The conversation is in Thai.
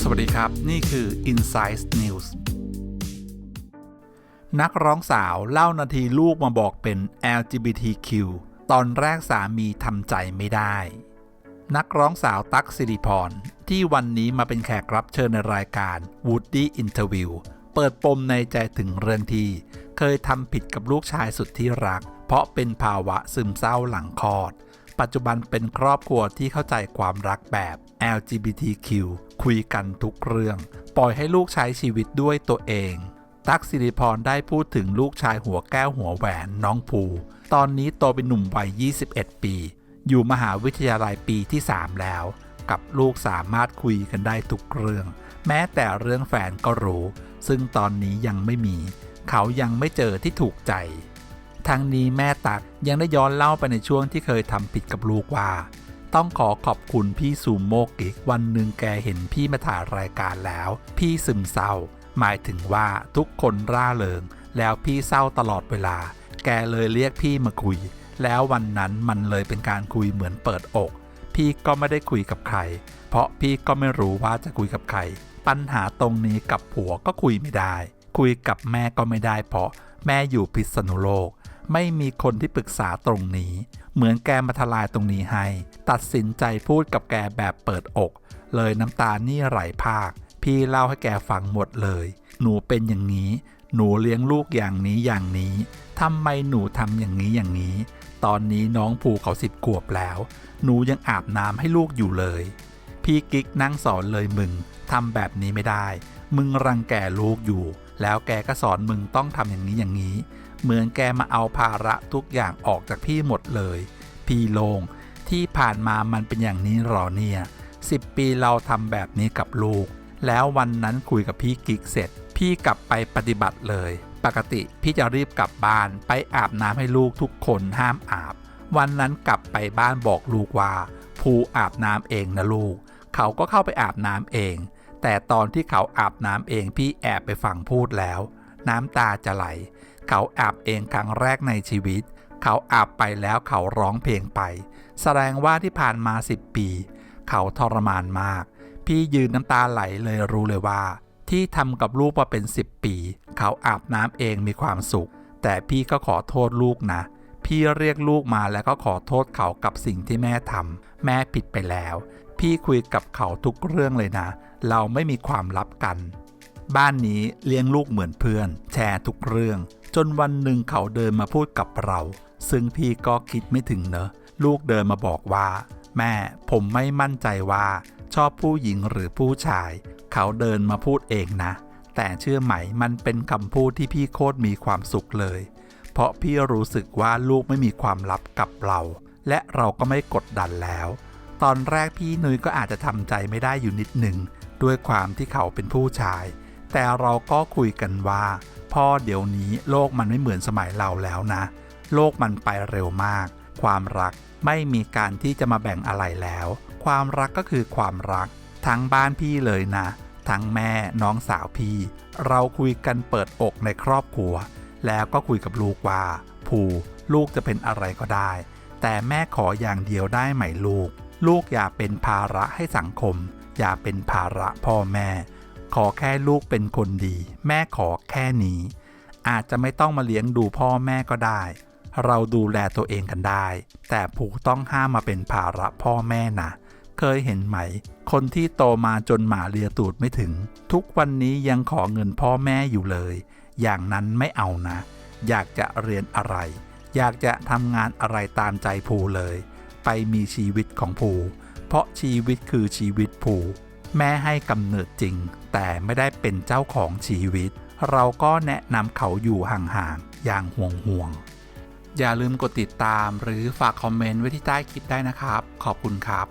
สวัสดีครับ นี่คือ Insight News นักร้องสาวเล่านาทีลูกมาบอกเป็น LGBTQ ตอนแรกสามีทำใจไม่ได้ นักร้องสาวตั๊กสิริพร ที่วันนี้มาเป็นแขกรับเชิญในรายการ Woody Interview เปิดปมในใจถึงเรื่องที่ เคยทำผิดกับลูกชายสุดที่รัก เพราะเป็นภาวะซึมเศร้าหลังคลอด ปัจจุบันเป็นครอบครัวที่เข้าใจความรักแบบ LGBTQ คุยกันทุกเรื่อง ปล่อยให้ลูกใช้ชีวิตด้วยตัวเอง ตั๊กสิริพรได้พูดถึงลูกชายหัวแก้วหัวแหวนน้องภู ตอนนี้โตเป็นหนุ่มวัย 21 ปี อยู่มหาวิทยาลัยปีที่ 3 แล้ว กับลูกสามารถคุยกันได้ทุกเรื่อง แม้แต่เรื่องแฟนก็รู้ ซึ่งตอนนี้ยังไม่มี เขายังไม่เจอที่ถูกใจ ทั้งนี้แม่ตักยังได้ย้อนเล่าไปในช่วงที่เคยทำผิดกับลูกว่า ต้องขอขอบคุณพี่ซูโมกิกวันหนึ่งแกเห็นพี่มาถ่ายรายการแล้ว พี่ซึมเศร้า หมายถึงว่าทุกคนร่าเริง แล้วพี่เศร้าตลอดเวลา แกเลยเรียกพี่มาคุย แล้ววันนั้นมันเลยเป็นการคุยเหมือนเปิดอก พี่ก็ไม่ได้คุยกับใคร เพราะพี่ก็ไม่รู้ว่าจะคุยกับใคร ปัญหาตรงนี้กับผัวก็คุยไม่ได้ คุยกับแม่ก็ไม่ได้เพราะแม่อยู่พิษณุโลก ไม่มีคนที่ปรึกษาตรงนี้ เหมือนแกมาทลายตรงนี้ให้ ตัดสินใจพูดกับแกแบบเปิดอก เลยน้ำตานี่ไหลภาค พี่เล่าให้แกฟังหมดเลย หนูเป็นอย่างนี้ หนูเลี้ยงลูกอย่างนี้อย่างนี้ทำไมหนูทำอย่างนี้อย่างนี้ ตอนนี้น้องภูเขาสิบขวบแล้ว หนูยังอาบน้ำให้ลูกอยู่เลย พี่กิ๊กนั่งสอนเลยมึงทำแบบนี้ไม่ได้ มึงรังแกลูกอยู่ แล้วแกก็สอนมึงต้องทำอย่างนี้อย่างนี้ เหมือนแกมาเอาภาระทุกอย่างออกจากพี่หมดเลย พี่โลงที่ผ่านมามันเป็นอย่างนี้หรอเนี่ยสิบปีเราทำแบบนี้กับลูก แล้ววันนั้นคุยกับพี่กิ๊กเสร็จ พี่กลับไปปฏิบัติเลย ปกติพี่จะรีบกลับบ้านไปอาบน้ำให้ลูกทุกคนห้ามอาบ วันนั้นกลับไปบ้านบอกลูกว่าภูอาบน้ำเองนะลูก เขาก็เข้าไปอาบน้ำเอง แต่ตอนที่เขาอาบน้ำเองพี่แอบไปฟังพูดแล้ว น้ำตาจะไหล เขาอาบเองครั้งแรกในชีวิต เขาอาบไปแล้วเขาร้องเพลงไป แสดงว่าที่ผ่านมา 10 ปี เขาทรมานมาก พี่ยืนน้ำตาไหลเลยรู้เลยว่า ที่ทำกับลูกมาเป็น 10 ปี เขาอาบน้ำเองมีความสุข แต่พี่ก็ขอโทษลูกนะ พี่เรียกลูกมาแล้วก็ขอโทษเขากับสิ่งที่แม่ทำแม่ผิดไปแล้ว พี่คุยกับเขาทุกเรื่องเลยนะ เราไม่มีความลับกันบ้านนี้เลี้ยงลูกเหมือนเพื่อน แชร์ทุกเรื่อง จนวันหนึ่งเขาเดินมาพูดกับเรา ซึ่งพี่ก็คิดไม่ถึงเนอะ ลูกเดินมาบอกว่า แม่ผมไม่มั่นใจว่า ชอบผู้หญิงหรือผู้ชาย เขาเดินมาพูดเองนะ แต่เชื่อไหมมันเป็นคำพูดที่พี่โคตรมีความสุขเลย เพราะพี่รู้สึกว่าลูกไม่มีความลับกับเรา และเราก็ไม่กดดันแล้ว ตอนแรกพี่นุ้ยก็อาจจะทำใจไม่ได้อยู่นิดหนึ่งด้วยความที่เขาเป็นผู้ชาย แต่เราก็คุยกันว่า พ่อเดี๋ยวนี้โลกมันไม่เหมือนสมัยเราแล้วนะ โลกมันไปเร็วมาก ความรักไม่มีการที่จะมาแบ่งอะไรแล้ว ความรักก็คือความรัก ทั้งบ้านพี่เลยนะ ทั้งแม่น้องสาวพี่ เราคุยกันเปิดอกในครอบครัว แล้วก็คุยกับลูกว่าภูลูกจะเป็นอะไรก็ได้ แต่แม่ขออย่างเดียวได้ไหมลูก ลูกอย่าเป็นภาระให้สังคม อย่าเป็นภาระพ่อแม่ ขอแค่ลูกเป็นคนดี แม่ขอแค่นี้ อาจจะไม่ต้องมาเลี้ยงดูพ่อแม่ก็ได้ เราดูแลตัวเองกันได้ แต่ผูกต้องห้ามมาเป็นภาระพ่อแม่นะเคยเห็นไหม คนที่โตมาจนหมาเลียตูดไม่ถึง ทุกวันนี้ยังขอเงินพ่อแม่อยู่เลย อย่างนั้นไม่เอานะ อยากจะเรียนอะไร อยากจะทำงานอะไรตามใจภูเลย ไปมีชีวิตของภู เพราะชีวิตคือชีวิตภู แม่ให้กำเนิดจริง แต่ไม่ได้เป็นเจ้าของชีวิต เราก็แนะนำเขาอยู่ห่างๆ อย่างห่วงๆ อย่าลืมกดติดตามหรือฝากคอมเมนต์ไว้ที่ใต้คลิปได้นะครับ ขอบคุณครับ